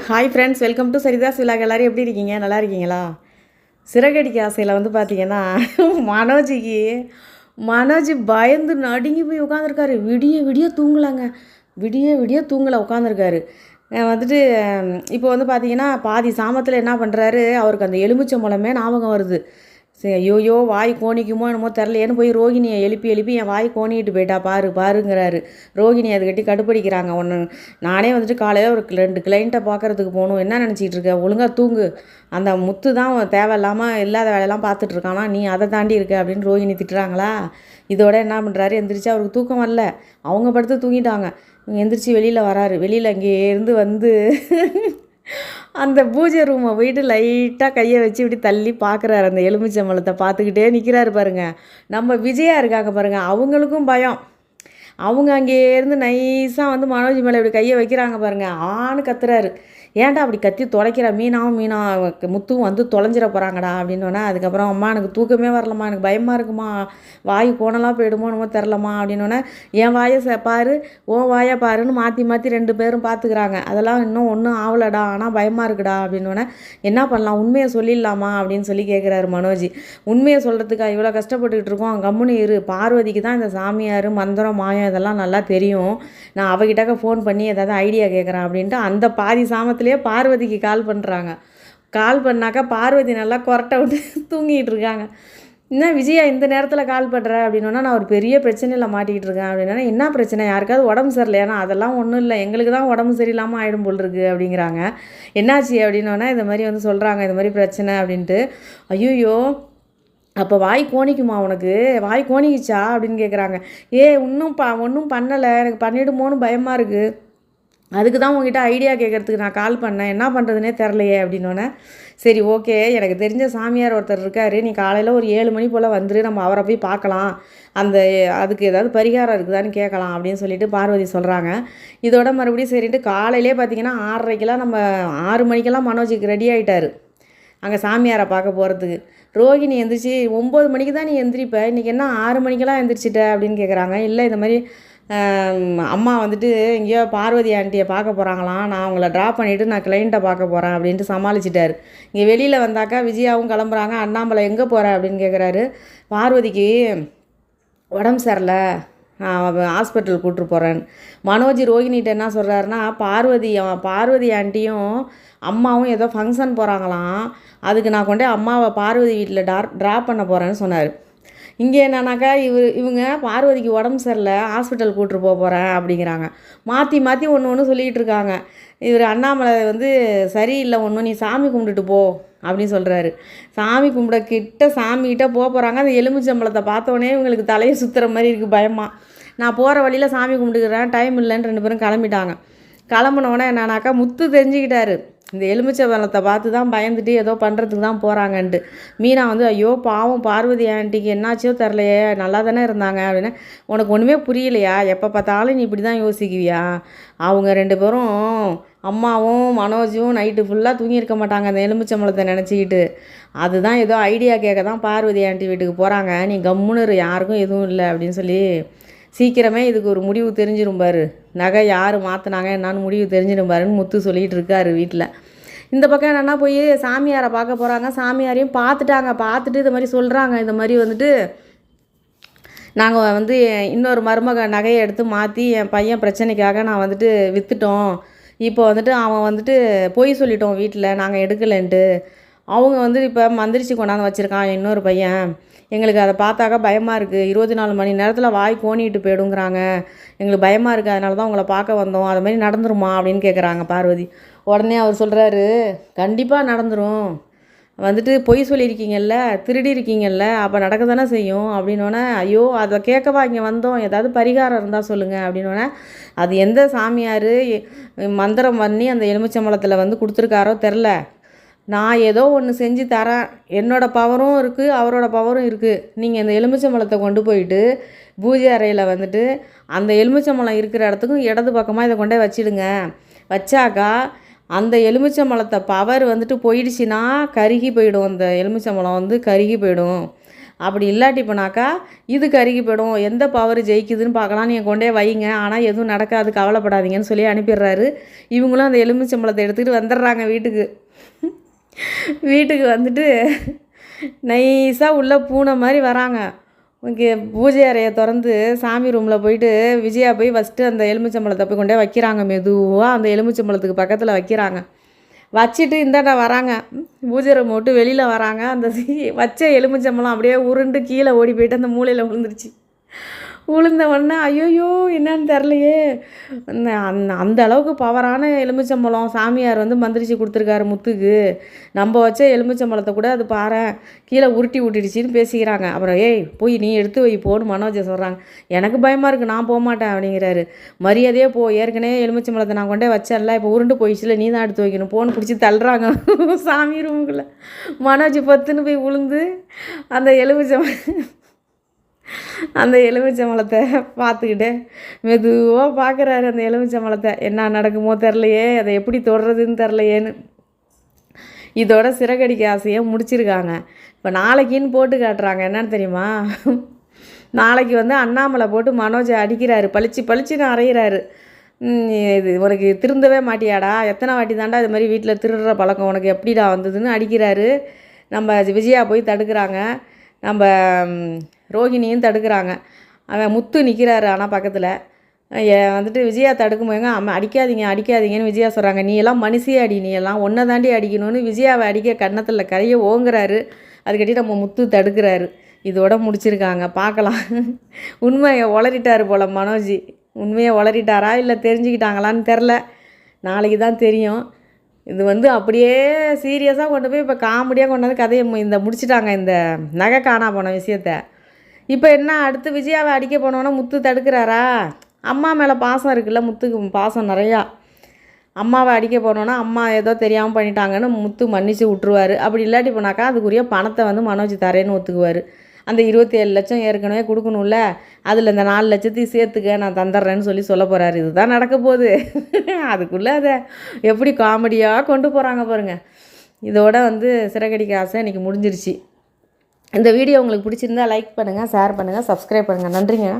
Hi friends welcome to Saritha's vlog எல்லோரும் எப்படி இருக்கீங்க? நல்லா இருக்கீங்களா? சிறகடிக்க ஆசையில் வந்து பார்த்தீங்கன்னா மனோஜிக்கு மனோஜ் பயந்து நடுங்கி போய் உட்காந்துருக்காரு விடிய விடிய தூங்கலாங்க. விடிய விடிய தூங்கலை உட்காந்துருக்காரு வந்துட்டு இப்போ வந்து பார்த்தீங்கன்னா பாதி சாமத்தில் என்ன பண்ணுறாரு அவருக்கு அந்த எலுமிச்சம்பழமே ஞாபகம் வருது. சரி ஐயோயோ வாய் கோணிக்குமோ என்னமோ தெரிலையேன்னு போய் ரோகிணியை எழுப்பி எழுப்பி என் வாய் கோணிட்டு போயிட்டா பாரு பாருங்கிறாரு. ரோகிணி அது கட்டி கடுப்படிக்கிறாங்க. ஒன்று நானே வந்துட்டு காலையில் ஒரு ரெண்டு கிளைண்ட்டை பார்க்கறதுக்கு போகணும். என்ன நினச்சிட்டு இருக்க? ஒழுங்காக தூங்கு. அந்த முத்து தான் தேவையில்லாமல் இல்லாத வேலையெல்லாம் பார்த்துட்ருக்கானா நீ அதை தாண்டி இருக்க அப்படின்னு ரோகிணி திட்டுறாங்களா? இதோட என்ன பண்ணுறாரு எந்திரிச்சு அவருக்கு தூக்கம் வரல. அவங்க படுத்து தூங்கிட்டாங்க. எந்திரிச்சு வெளியில் வராரு. வெளியில் அங்கேயே இருந்து வந்து அந்த பூஜை ரூமை போயிட்டு லைட்டாக கையை வச்சு இப்படி தள்ளி பார்க்குறாரு. அந்த எலுமிச்சம்பழத்தை பார்த்துக்கிட்டே நிற்கிறாரு பாருங்கள் நம்ம விஜயா இருக்காங்க பாருங்கள் அவங்களுக்கும் பயம். அவங்க அங்கேயே இருந்து நைஸாக வந்து மனோஜ் மேலே இப்படி கையை வைக்கிறாங்க பாருங்கள் ஆன்னு கத்துறாரு. ஏன்டா அப்படி கத்தி தொலைக்கிற மீனாவும் மீனா முத்தும் வந்து தொலைஞ்சிட போகிறாங்கடா அப்படின்னோடனே அதுக்கப்புறம் அம்மா எனக்கு தூக்கமே வரலம்மா எனக்கு பயமாக இருக்குமா? வாய் போனெல்லாம் போயிடுமோ என்னமோ தெரிலம்மா அப்படின்னோடனே என் வாயை ச பாரு ஓ வாயை பாருன்னு மாற்றி மாற்றி ரெண்டு பேரும் பார்த்துக்கிறாங்க அதெல்லாம் இன்னும் ஒன்றும் ஆகலடா ஆனால் பயமாக இருக்குடா அப்படின்னோடனே என்ன பண்ணலாம்? உண்மையை சொல்லிடலாமா? அப்படின்னு சொல்லி கேட்குறாரு மனோஜ். உண்மையை சொல்கிறதுக்கா இவ்வளோ கஷ்டப்பட்டுக்கிட்டு இருக்கோம்? கம்முனு இரு. பார்வதிக்கு தான் இந்த சாமியார் மந்திரம் மாயம் இதெல்லாம் நல்லா தெரியும். நான் அவகிட்டக்க ஃபோன் பண்ணி ஏதாவது ஐடியா கேட்குறேன் அப்படின்ட்டு அந்த பாதி சாமத்தை சாமத்திலே பார்வதிக்கு கால் பண்ணுறாங்க கால் பண்ணாக்கா பார்வதி நல்லா கொரட்டை விட்டு தூங்கிட்டு இருக்காங்க. என்ன விஜயா இந்த நேரத்தில் கால் பண்ணுற அப்படின்னா நான் ஒரு பெரிய பிரச்சனையில் மாட்டிகிட்டு இருக்கேன். அப்படின்னா என்ன பிரச்சனை? யாருக்காவது உடம்பு சரியில்லையானா அதெல்லாம் ஒன்றும் இல்லை. எங்களுக்கு தான் உடம்பு சரியில்லாமல் ஆகிடும் போல் இருக்குது அப்படிங்கிறாங்க. என்னாச்சு? அப்படின்னோன்னா இந்த மாதிரி வந்து சொல்கிறாங்க இந்த மாதிரி பிரச்சனை அப்படின்ட்டு. ஐயோ அப்போ வாய் கோணிக்குமா உனக்கு? வாய் கோணிக்குச்சா? அப்படின்னு கேட்குறாங்க ஏ இன்னும் ப ஒன்றும் பண்ணலை. எனக்கு பண்ணிடுமோன்னு பயமாக இருக்குது அதுக்கு தான் உங்ககிட்ட ஐடியா கேட்குறதுக்கு நான் கால் பண்ணேன். என்ன பண்ணுறதுனே தெரிலையே அப்படின்னோடனே சரி ஓகே எனக்கு தெரிஞ்ச சாமியார் ஒருத்தர் இருக்கார். நீ காலையில் ஒரு ஏழு மணி போல் வந்துரு. நம்ம அவரை போய் பார்க்கலாம். அந்த அதுக்கு ஏதாவது பரிகாரம் இருக்குதான்னு கேட்கலாம் அப்படின்னு சொல்லிட்டு பார்வதி சொல்கிறாங்க இதோட மறுபடியும் சரின்ட்டு காலையிலே பார்த்தீங்கன்னா ஆறரைக்கெல்லாம் நம்ம ஆறு மணிக்கெல்லாம் மனோஜுக்கு ரெடி ஆகிட்டாரு அங்கே சாமியாரை பார்க்க போகிறதுக்கு ரோகிணி எந்திரிச்சு ஒம்பது மணிக்கு தான் நீ எந்திரிப்ப. இன்றைக்கி என்ன ஆறு மணிக்கெல்லாம் எந்திரிச்சிட்ட அப்படின்னு கேட்குறாங்க இல்லை இந்த மாதிரி அம்மா வந்துட்டு எங்கேயோ பார்வதி ஆண்டியை பார்க்க போகிறாங்களாம் நான் அவங்கள ட்ராப் பண்ணிவிட்டு நான் கிளைண்ட்டை பார்க்க போகிறேன் அப்படின்ட்டு சமாளிச்சிட்டாரு. இங்கே வெளியில் வந்தாக்கா விஜயாவும் கிளம்புறாங்க. அண்ணாமலை எங்கே போகிற அப்படின்னு கேட்குறாரு பார்வதிக்கு உடம்பு சரியில்லை. ஹாஸ்பிட்டல் கூப்பிட்டு போகிறேன் மனோஜ் ரோஹினிகிட்ட என்ன சொல்கிறாருன்னா பார்வதி அவன் பார்வதி ஆண்டியும் அம்மாவும் ஏதோ ஃபங்க்ஷன் போகிறாங்களாம் அதுக்கு நான் கொண்டே அம்மாவை பார்வதி வீட்டில் டார் ட்ராப் பண்ண போகிறேன்னு சொன்னார். இங்கே என்னன்னாக்கா இவ இவங்க பார்வதிக்கு உடம்பு சரியில்லை ஹாஸ்பிட்டல் கூட்டு போக போகிறேன் அப்படிங்கிறாங்க. மாற்றி மாற்றி ஒன்று ஒன்று சொல்லிகிட்டு இருக்காங்க. இவர் அண்ணாமலை வந்து சரியில்லை ஒன்று நீ சாமி கும்பிட்டுட்டு போ அப்படின்னு சொல்கிறாரு சாமி கும்பிட கிட்ட சாமிகிட்ட போக போகிறாங்க அந்த எலுமிச்சம்பழத்தை பார்த்தோன்னே இவங்களுக்கு தலையை சுற்றுற மாதிரி இருக்குது பயமாக நான் போகிற வழியில் சாமி கும்பிட்டுக்கிறேன் டைம் இல்லைன்னு ரெண்டு பேரும் கிளம்பிட்டாங்க. கிளம்புனோடனே என்னன்னாக்கா முத்து தெரிஞ்சுக்கிட்டாரு. இந்த எலுமிச்சை பழத்தை பார்த்து தான் பயந்துட்டு ஏதோ பண்ணுறதுக்கு தான் போகிறாங்கன்ட்டு மீனா வந்து ஐயோ பாவம் பார்வதி ஆண்டிக்கு என்னாச்சோ தெரிலையே நல்லா தானே இருந்தாங்க அப்படின்னு. உனக்கு ஒன்றுமே புரியலையா? எப்போ பார்த்தாலும் நீ இப்படி தான் யோசிக்குவியா? அவங்க ரெண்டு பேரும் அம்மாவும் மனோஜும் நைட்டு ஃபுல்லாக தூங்கியிருக்க மாட்டாங்க அந்த எலுமிச்சம்பழத்தை நினச்சிக்கிட்டு. அதுதான் ஏதோ ஐடியா கேட்க தான் பார்வதி ஆண்டி வீட்டுக்கு போகிறாங்க நீ கம்முன்னு யாருக்கும் எதுவும் இல்லை அப்படின்னு சொல்லி சீக்கிரமே இதுக்கு ஒரு முடிவு தெரிஞ்சிரும் பாரு. நகை யார் மாற்றினாங்க என்னான்னு முடிவு தெரிஞ்சிடும் பாருன்னு முத்து சொல்லிகிட்டு இருக்காரு வீட்டில் இந்த பக்கம் என்னென்னா போய் சாமியாரை பார்க்க போகிறாங்க சாமியாரையும் பார்த்துட்டாங்க. பார்த்துட்டு இது மாதிரி சொல்கிறாங்க இந்த மாதிரி வந்துட்டு நாங்கள் வந்து இன்னொரு மருமக நகையை எடுத்து மாற்றி என் பையன் பிரச்சனைக்காக நான் வந்துட்டு விற்றுட்டோம் இப்போ வந்துட்டு அவன் வந்துட்டு பொய் சொல்லிட்டோம் வீட்டில் நாங்கள் எடுக்கலைன்ட்டு. அவங்க வந்து இப்போ மந்திரிச்சு கொண்டாந்து வச்சுருக்கான் இன்னொரு பையன். எங்களுக்கு அதை பார்த்தாக்கா பயமாக இருக்குது இருபத்தி நாலு மணி நேரத்தில் வாய் கோணிட்டு போயிடுங்கிறாங்க. எங்களுக்கு பயமாக இருக்குது அதனால தான் உங்களை பார்க்க வந்தோம். அது மாதிரி நடந்துருமா அப்படின்னு கேட்குறாங்க பார்வதி. உடனே அவர் சொல்கிறாரு கண்டிப்பாக நடந்துரும். வந்துட்டு பொய் சொல்லியிருக்கீங்கல்ல திருடி இருக்கீங்கல்ல அப்போ நடக்க தானே செய்யும் அப்படின்னோடனே ஐயோ அதை கேட்கவா இங்கே வந்தோம். ஏதாவது பரிகாரம் இருந்தால் சொல்லுங்கள் அப்படின்னோடனே அது எந்த சாமியார் மந்திரம் பண்ணி அந்த எலுமிச்சம்பழத்தில் வந்து கொடுத்துருக்காரோ தெரில நான் ஏதோ ஒன்று செஞ்சு தரேன். என்னோட பவரும் இருக்குது அவரோட பவரும் இருக்குது நீங்கள் இந்த எலுமிச்சம்பழத்தை கொண்டு போயிட்டு பூஜை அறையில் வந்துட்டு அந்த எலுமிச்சம்பழம் இருக்கிற இடத்துக்கும் இடது பக்கமாக இதை கொண்டே வச்சிடுங்க. வச்சாக்கா அந்த எலுமிச்சம்பழத்தை பவர் வந்துட்டு போயிடுச்சுன்னா கருகி போயிடும். அந்த எலுமிச்சம்பழம் வந்து கருகி போயிடும். அப்படி இல்லாட்டி போனாக்கா இது கருகி போயிடும். எந்த பவர் ஜெயிக்குதுன்னு பார்க்கலாம். நீங்கள் கொண்டே வைங்க. ஆனால் எதுவும் நடக்காது. கவலைப்படாதீங்கன்னு சொல்லி அனுப்பிடுறாரு. இவங்களும் அந்த எலுமிச்சம்பழத்தை எடுத்துக்கிட்டு வந்துடுறாங்க வீட்டுக்கு. வீட்டுக்கு வந்துட்டு நைஸாக உள்ளே பூனை மாதிரி வராங்க. இங்கே பூஜை அறையை திறந்து சாமி ரூமில் போயிட்டு விஜயா போய் ஃபஸ்ட்டு அந்த எலுமிச்சம்பழத்தை போய் கொண்டே வைக்கிறாங்க. மெதுவாக அந்த எலுமிச்சம்பழத்துக்கு பக்கத்தில் வைக்கிறாங்க. வச்சுட்டு இந்தாண்டா வராங்க. பூஜை ரூம் விட்டு வெளியில் வராங்க. அந்த வச்ச எலுமிச்சம்பழம் அப்படியே உருண்டு கீழே ஓடி போயிட்டு அந்த மூலையில் விழுந்துருச்சு. விழுந்த உடனே ஐயோயோ என்னன்னு தெரிலையே அந்த அந்த அளவுக்கு பவரான எலுமிச்சம்பழம் சாமியார் வந்து மந்திரிச்சு கொடுத்துருக்காரு முத்துக்கு. நம்ம வச்ச எலுமிச்சம்பழத்தை கூட அது பாரேன் கீழே உருட்டி விட்டுடுச்சின்னு பேசிக்கிறாங்க. அப்புறம் ஏய் போய் நீ எடுத்து வை போன்னு மனோஜை சொல்கிறாங்க எனக்கு பயமாக இருக்குது நான் போக மாட்டேன் அப்படிங்கிறாரு. மரியாதையே போ ஏற்கனவே எலுமிச்சம்பழத்தை நான் கொண்டே வச்சேன்ல இப்போ உருண்டு போயிடுச்சுல நீ தான் எடுத்து வைக்கணும் போன்னு பிடிச்சி தள்ளுறாங்க சாமி ரூமுக்குள்ளே மனோஜ் பத்துன்னு போய் உளுந்து அந்த எலுமிச்சம்பழம் அந்த எலுமிச்சம்பழத்தை பார்த்துக்கிட்டு மெதுவாக பார்க்குறாரு அந்த எலுமிச்சம்பழத்தை. என்ன நடக்குமோ தெரிலையே அதை எப்படி தொடுறதுன்னு தெரிலையேன்னு இதோட சிறகடிக்க ஆசையை முடிச்சிருக்காங்க. இப்போ நாளைக்குன்னு போட்டு காட்டுறாங்க. என்னன்னு தெரியுமா? நாளைக்கு வந்து அண்ணாமலை போட்டு மனோஜை அடிக்கிறாரு. பளிச்சு பளிச்சுன்னு அரைகிறாரு இது உனக்கு திருந்தவே மாட்டியாடா? எத்தனை வாட்டி தாண்டா இது மாதிரி வீட்டில் திருடுற பழக்கம் உனக்கு எப்படிடா வந்ததுன்னு அடிக்கிறாரு. நம்ம விஜயா போய் தடுக்கிறாங்க. நம்ம ரோகிணியும் தடுக்கிறாங்க. அவன் முத்து நிற்கிறாரு ஆனால் பக்கத்தில். வந்துட்டு விஜயா தடுக்கும் போதுங்க அம்மா அடிக்காதீங்க அடிக்காதீங்கன்னு விஜயா சொல்கிறாங்க நீ எல்லாம் மனுஷியே அடி நீ எல்லாம் ஒன்றை தாண்டி அடிக்கணும்னு விஜயாவை அடிக்க கன்னத்தில் கரையை ஓங்குறாரு. அதுக்கட்டி நம்ம முத்து தடுக்கிறாரு. இதோட முடிச்சிருக்காங்க. பார்க்கலாம் உண்மையை உளறிட்டாரு போல் மனோஜ். உண்மையை உளறிட்டாரா இல்லை தெரிஞ்சுக்கிட்டாங்களான்னு தெரில நாளைக்கு தான் தெரியும். இது வந்து அப்படியே சீரியஸாக கொண்டு போய் இப்போ காமெடியாக கொண்டு வந்து கதையை மு- இந்த முடிச்சிட்டாங்க இந்த நகை காணா போன விஷயத்த. இப்போ என்ன அடுத்து விஜயாவை அடிக்க போனோன்னா முத்து தடுக்கிறாரா? அம்மா மேலே பாசம் இருக்குல்ல முத்துக்கு பாசம் நிறையா. அம்மாவை அடிக்க போனோன்னா அம்மா ஏதோ தெரியாமல் பண்ணிட்டாங்கன்னு முத்து மன்னித்து விட்ருவாரு அப்படி இல்லாட்டி போனாக்கா அதுக்குரிய பணத்தை வந்து மனோஜ் தரேன்னு ஒத்துக்குவார். அந்த இருபத்தி ஏழு லட்சம் ஏற்கனவே கொடுக்கணும்ல. அதில் இந்த நாலு லட்சத்தையும் சேர்த்துக்க நான் தந்துடுறேன்னு சொல்லி சொல்ல போகிறாரு இதுதான் நடக்க போகுது. அதுக்குள்ளே அதை எப்படி காமெடியாக கொண்டு போகிறாங்க பாருங்கள் இதோட வந்து சிறகடிக்க ஆசை இன்றைக்கி முடிஞ்சிருச்சு. இந்த வீடியோ உங்களுக்கு பிடிச்சிருந்தா லைக் பண்ணுங்கள் ஷேர் பண்ணுங்கள் சப்ஸ்கிரைப் பண்ணுங்கள் நன்றிங்க.